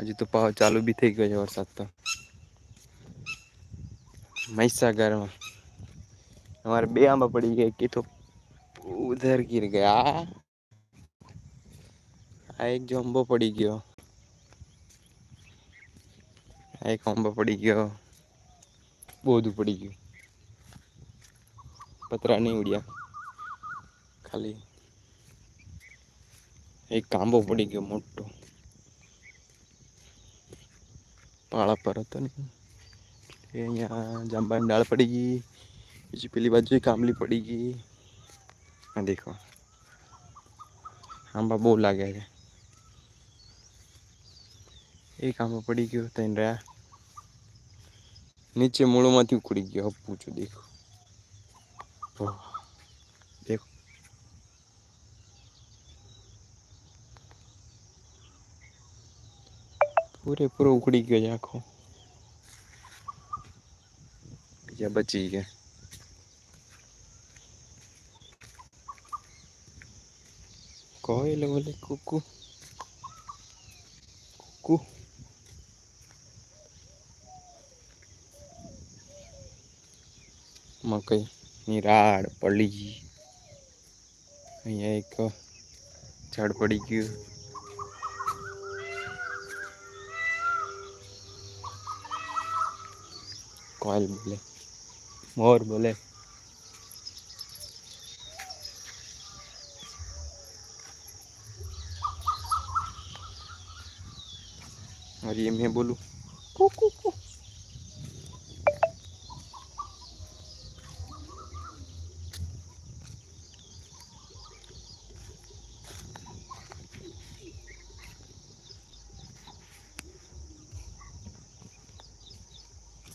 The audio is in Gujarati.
હજુ તો પાવ ચાલુ બી થઈ ગયો છે વરસાદ તો. મહીસાગરમાં. અમારે બે આંબા પડી ગયા કે તો ઉધર ગિર ગયા. આ એક જમ્બો પડી ગયો. એક આંબો પડી ગયો. બધું પડી ગયું. પતરા નહીં ઉડ્યા. ખાલી એક કાંબો પડી ગયો મોટો. પાળા પર હતો ને. એ અહીંયા જાંબાની ડાળ પડી ગઈ, બીજી પેલી બાજુ કામલી પડી ગઈ. આ દેખો. આંબા બહુ લાગે છે. એક આંબો પડી ગયો ત્યાં રહ્યા. નીચે મૂળોમાંથી ઉકળી ગયો પૂછું દેખો. પૂરેપૂરો ઉખડી ગયો છે આખો. બીજા બચી ગયા. કોયલ બોલે કુકુ. કુકુ. મકઈ રાડ પડી. અહીંયા એક ઝાડ પડી ગયું. કોયલ બોલે મોર બોલે और ये मैं बोलूँ कू कू कू